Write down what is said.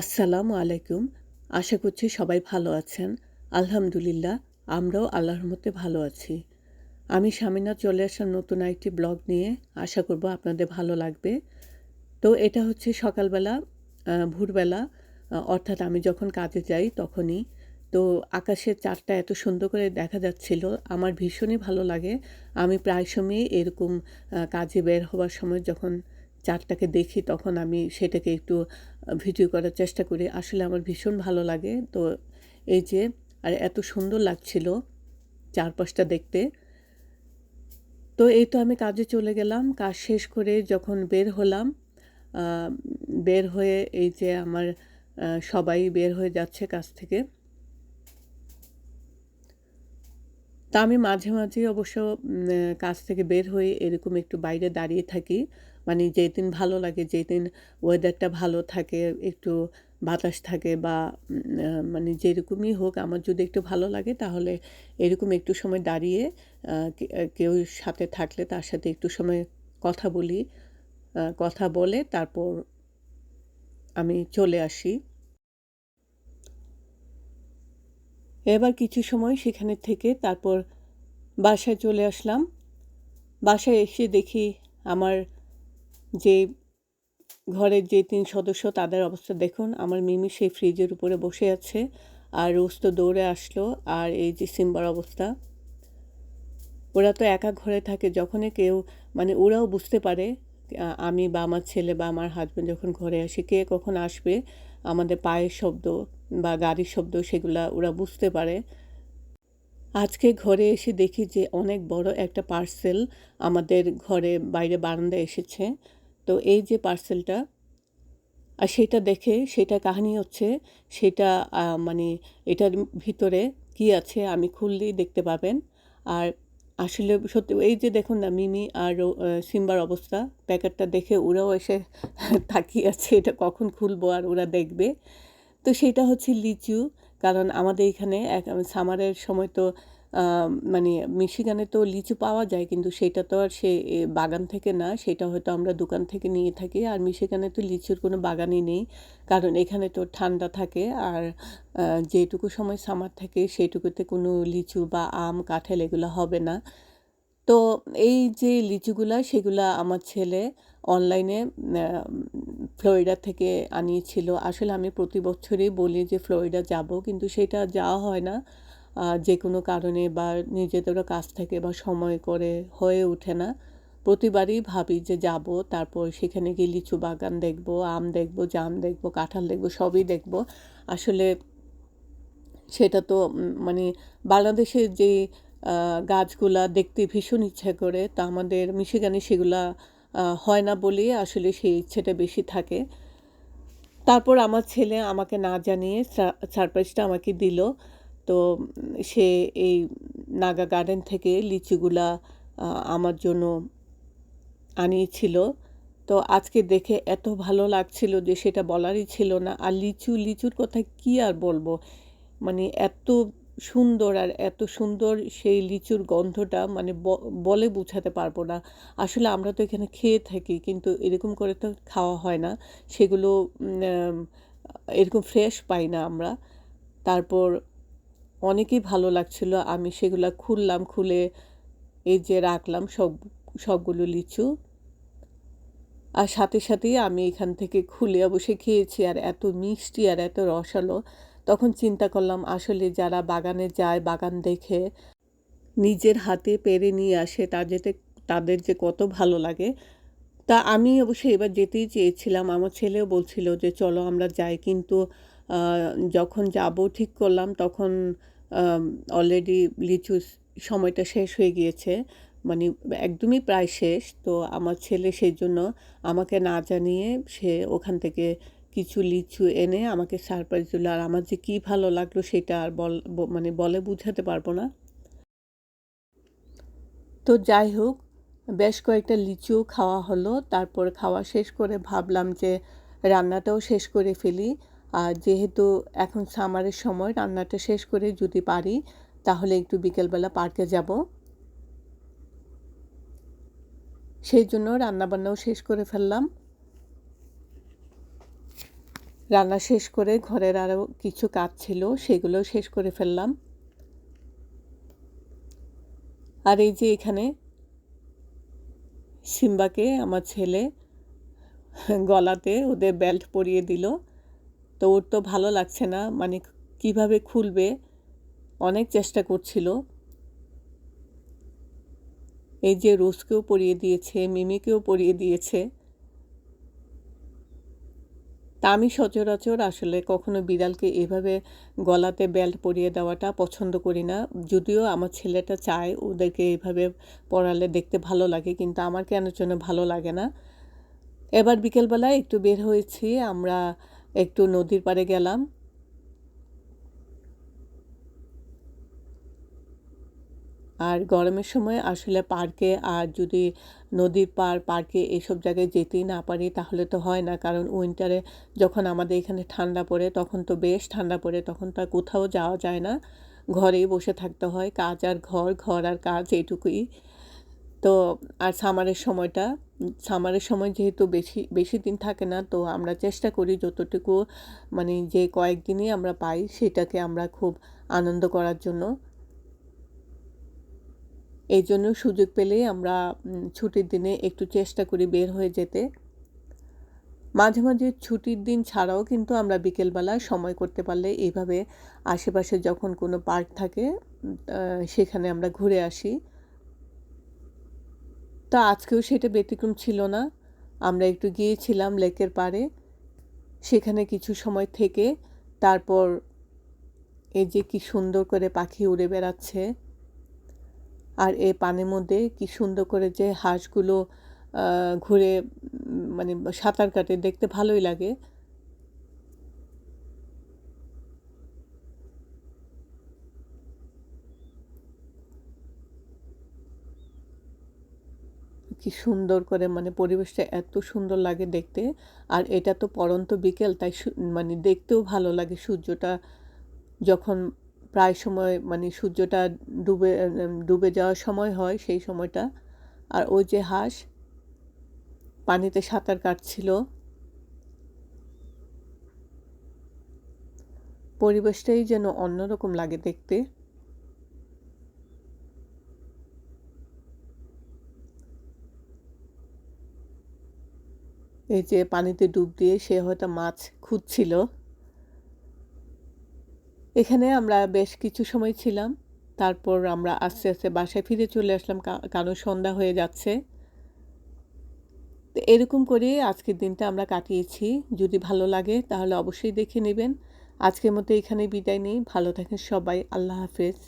আসসালামু আলাইকুম। আশা করছি সবাই ভালো আছেন। আলহামদুলিল্লাহ, আমরাও আল্লাহর মতে ভালো আছি। আমি স্বামীনাথ চলে আসার নতুন একটি ব্লগ নিয়ে আশা করব আপনাদের ভালো লাগবে। তো এটা হচ্ছে সকালবেলা ভোরবেলা অর্থাৎ আমি যখন কাজে যাই তখনই। তো আকাশের চারটা এত সুন্দর করে দেখা যাচ্ছিল, আমার ভীষণই ভালো লাগে। আমি প্রায় সময়ই এরকম কাজে বের হওয়ার সময় যখন চারটাকে দেখি, তখন আমি সেটাকে একটু ভিডিও করার চেষ্টা করি। আসলে আমার ভীষণ ভালো লাগে। তো এই যে, আর এত সুন্দর লাগছিল চারপাশটা দেখতে। তো এই তো আমি কাজে চলে গেলাম। কাজ শেষ করে যখন বের হলাম বের হয়ে এই যে আমার সবাই বের হয়ে যাচ্ছে কাজ থেকে। তা আমি মাঝে মাঝে অবশ্য কাজ থেকে বের হয়ে এরকম একটু বাইরে দাঁড়িয়ে থাকি। মানে যেদিন ভালো লাগে, যেদিন ওয়েদারটা ভালো থাকে, একটু বাতাস থাকে বা মানে যেরকমই হোক আমার যদি একটু ভালো লাগে তাহলে এরকম একটু সময় দাঁড়িয়ে কেউ সাথে থাকলে তার সাথে একটু সময় কথা বলি কথা বলে তারপর আমি চলে আসি। এবার কিছু সময় সেখানে থেকে তারপর বাসায় চলে আসলাম। বাসায় এসে দেখি আমার যে ঘরের যে তিন সদস্য, তাদের অবস্থা দেখুন। আমার মিমি সেই ফ্রিজের উপরে বসে আছে আর রোজ তো দৌড়ে আসলো আর এই যে সিম্বার অবস্থা। ওরা তো একা ঘরে থাকে, যখনই কেউ মানে ওরাও বুঝতে পারে আমি বা আমার ছেলে বা আমার হাজব্যান্ড যখন ঘরে আসে, কে কখন আসবে, আমাদের পায়ের শব্দ বা গাড়ির শব্দ সেগুলা ওরা বুঝতে পারে। আজকে ঘরে এসে দেখি যে অনেক বড় একটা পার্সেল আমাদের ঘরে বাইরে বারান্দায় এসেছে। তো এই যে পার্সেলটা আর সেটা দেখে, সেটা কাহিনী হচ্ছে, সেটা মানে এটার ভিতরে কি আছে আমি খুললেই দেখতে পাবেন। আর আসলে সত্যি, এই যে দেখুন না, মিমি আর সিম্বার অবস্থা, প্যাকেটটা দেখে ওরাও এসে তাকিয়ে আছে, এটা কখন খুলবো আর ওরা দেখবে। তো সেটা হচ্ছে লিচু, কারণ আমাদের এখানে এক, সামারের সময় তো মানে মিশিগানে তো লিচু পাওয়া যায়, কিন্তু সেটা তো আর সে বাগান থেকে না, সেটা হয়তো আমরা দোকান থেকে নিয়ে থাকি। আর মিশিগানে তো লিচুর কোনো বাগানই নেই, কারণ এখানে তো ঠান্ডা থাকে। আর যেটুকু সময় সামার থাকে, সেটুকুতে কোনো লিচু বা আম, কাঁঠাল এগুলো হবে না। তো এই যে লিচুগুলা, সেগুলা আমার ছেলে অনলাইনে ফ্লোরিডা থেকে আনিয়েছিল। আসলে আমি প্রতি বছরই বলি যে, ফ্লোরিডা যাব। কিন্তু সেটা যাওয়া হয় না। যে কোনো কারণে বা নিজেদেরও কাজ থেকে বা সময় করে হয়ে ওঠে না। প্রতিবারই ভাবি যে যাব, তারপর সেখানে গিয়ে লিচু বাগান দেখব, আম দেখব, জাম দেখব, কাঁঠাল দেখব, সবই দেখব। আসলে সেটা তো মানে বাংলাদেশের যে গাছগুলা দেখতে ভীষণ ইচ্ছা করে, তা আমাদের মিশিগানে সেগুলা হয় না বলেই আসলে সেই ইচ্ছেটা বেশি থাকে। তারপর আমার ছেলে আমাকে না জানিয়ে সারপ্রাইজটা আমাকে দিল। তো সে এই নাগা গার্ডেন থেকে লিচুগুলা আমার জন্য আনিয়েছিল। তো আজকে দেখে এত ভালো লাগছিল যে সেটা বলারই ছিল না। আর লিচু, লিচুর কথা কি আর বলব? মানে এত সুন্দর আর এত সুন্দর সেই লিচুর গন্ধটা মানে বলে বোঝাতে পারব না। আসলে আমরা তো এখানে খেয়ে থাকি, কিন্তু এরকম করে তো খাওয়া হয় না। সেগুলো এরকম ফ্রেশ পাই না আমরা। তারপর অনেকই ভালো লাগছিল। আমি সেগুলো খুললাম, খুলে এই যে রাখলাম সব, সবগুলো লিচু। আর সাথে সাথেই আমি এখান থেকে খুলে অবশ্যই খেয়েছি, আর এত মিষ্টি আর এত রসালো। তখন চিন্তা করলাম, আসলে যারা বাগানে যায়, বাগান দেখে নিজের হাতে পেরে নিয়ে আসে তাদের তাদের যে কত ভালো লাগে। তা আমি অবশ্যই এবার যেতেই চেয়েছিলাম। আমার ছেলেও বলছিল যে, চলো আমরা যাই। কিন্তু যখন যাব ঠিক করলাম, তখন অলরেডি লিচু সময়টা শেষ হয়ে গিয়েছে মানে একদমই প্রায় শেষ। তো আমার ছেলে সেই জন্য আমাকে না জানিয়ে সে ওখান থেকে কিছু লিচু এনে আমাকে সারপ্রাইজ দিল। আর আমার যে কী ভালো লাগল সেটা আর বল মানে বলে বুঝাতে পারব না। তো যাই হোক, বেশ কয়েকটা লিচু খাওয়া হলো। তারপর খাওয়া শেষ করে ভাবলাম যে রান্নাটাও শেষ করে ফেলি। আর যেহেতু এখন সামারের সময়, রান্নাটা শেষ করে যদি পারি, তাহলে একটু বিকেলবেলা পার্কে যাব। সেই জন্য রান্নাবান্নাও শেষ করে ফেললাম। রান্না শেষ করে ঘরের আরও কিছু কাজ ছিল, সেগুলো শেষ করে ফেললাম। আর এই যে এখানে সিম্বাকে আমার ছেলে গলাতে ওদের বেল্ট পরিয়ে দিল। তো ওর তো ভালো লাগছে না মানে কীভাবে খুলবে? অনেক চেষ্টা করছিল। এই যে রোজকেও পরিয়ে দিয়েছে, মিমিকেও পরিয়ে দিয়েছে। তা আমি সচরাচর আসলে কখনো বিড়ালকে এভাবে গলাতে বেল্ট পরিয়ে দেওয়াটা পছন্দ করি না। যদিও আমার ছেলেটা চায় ওদেরকে এভাবে পরালে দেখতে ভালো লাগে, কিন্তু আমার কেন জন্য ভালো লাগে না। এবার বিকেলবেলায় একটু বের হয়েছি, আমরা একটু নদীর পাড়ে গেলাম। আর গরমের সময় আসলে পার্কে আর যদি নদীর পার পার্কে এইসব জায়গায় যেতেই না পারি তাহলে তো হয় না। কারণ উইন্টারে যখন আমাদের এখানে ঠান্ডা পড়ে তখন তো বেশ ঠান্ডা পড়ে, তখন তো কোথাও যাওয়া যায় না। ঘরেই বসে থাকতে হয়, কাজ আর ঘর ঘর আর কাজ এইটুকুই। তো আর সামারের সময়টা, সামারের সময় যেহেতু বেশি বেশি দিন থাকে না, তো আমরা চেষ্টা করি যতটুকু মানে যে কয়েকদিনই আমরা পাই সেটাকে আমরা খুব আনন্দ করার জন্য। এই জন্য সুযোগ পেলেই আমরা ছুটির দিনে একটু চেষ্টা করি বের হয়ে যেতে। মাঝে মাঝে ছুটির দিন ছাড়াও কিন্তু আমরা বিকেলবেলা সময় করতে পারলে এইভাবে আশেপাশে যখন কোনো পার্ক থাকে সেখানে আমরা ঘুরে আসি। তা আজকেও সেটা ব্যতিক্রম ছিল না। আমরা একটু গিয়েছিলাম লেকের পাড়ে। সেখানে কিছু সময় থেকে তারপর এই যে কি সুন্দর করে পাখি উড়ে বেড়াচ্ছে আর এ পানের মধ্যে কি সুন্দর করে যে হাঁসগুলো ঘুরে মানে সাঁতার কাটে, দেখতে ভালোই লাগে। কি সুন্দর করে মানে পরিবেশটা এত সুন্দর লাগে দেখতে। আর এটা তো পরন্ত বিকেল, তাই মানে দেখতেও ভালো লাগে সূর্যটা যখন প্রায় সময় মানে সূর্যটা ডুবে ডুবে যাওয়ার সময় হয় সেই সময়টা। আর ওই যে হাঁস পানিতে সাঁতার কাটছিল। পরিবেশটাই যেন অন্যরকম লাগে দেখতে। এই যে পানিতে ডুব দিয়ে সে হয়তো মাছ খুঁজছিল। এখানে আমরা বেশ কিছু সময় ছিলাম। তারপর আমরা আস্তে আস্তে বাসায় ফিরে চলে আসলাম কারণ সন্ধ্যা হয়ে যাচ্ছে। তো এরকম করে আজকের দিনটা আমরা কাটিয়েছি। যদি ভালো লাগে তাহলে অবশ্যই দেখে নেবেন। আজকের মতো এখানে বিদায় নেই। ভালো থাকেন সবাই। আল্লাহ হাফেজ।